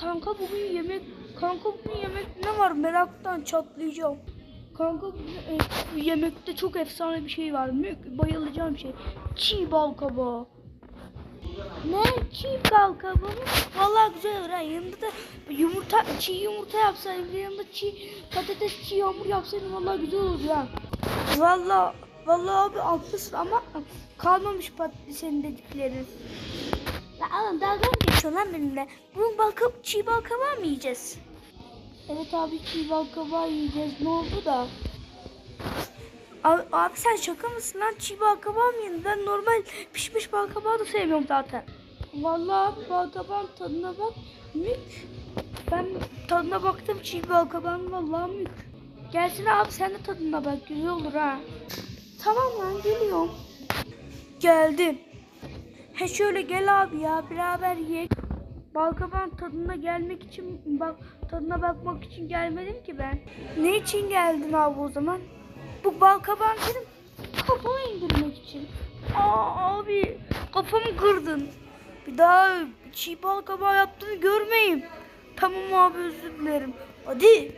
kanka bugün yemek kanka bugün yemek ne var meraktan çatlayacağım. Kanka bugün e, yemekte çok efsane bir şey var. Bayılacağım şey. Çiğ bal kabağı. Ne? Çiğ bal kabağı mı? Vallahi güzel olur ha. Yanında da yumurta, çiğ yumurta yapsaydım. Yanında çiğ patates, çiğ hamur yapsaydım vallahi güzel olur ya. Vallahi vallahi abi haklısın ama kalmamış patates senin dediklerin. Oğlum dalga mı geçiyorsun lan benimle? Bugün bal kab- çiğ bal kabağı mı yiyeceğiz? Evet abi çiğ bal kabağı yiyeceğiz. Ne oldu da? Abi, abi sen şaka mısın lan? Çiğ bal kabağı mı yedin? Ben normal pişmiş bal kabağı da sevmiyorum zaten. Vallahi abi bal kabağın tadına bak. Mük. Ben tadına baktım çiğ bal kabağın vallahi mük. Gelsin abi sen de tadına bak. Güzel olur ha. Tamam lan geliyorum. Geldim. He şöyle gel abi ya beraber yiyek. Balkabağın tadına gelmek için bak tadına bakmak için gelmedim ki ben. Ne için geldin abi o zaman? Bu balkabağın dedim kafama indirmek için. Aa abi kafamı kırdın. Bir daha çiğ balkabağı yaptığını görmeyeyim. Tamam abi özür dilerim. Hadi.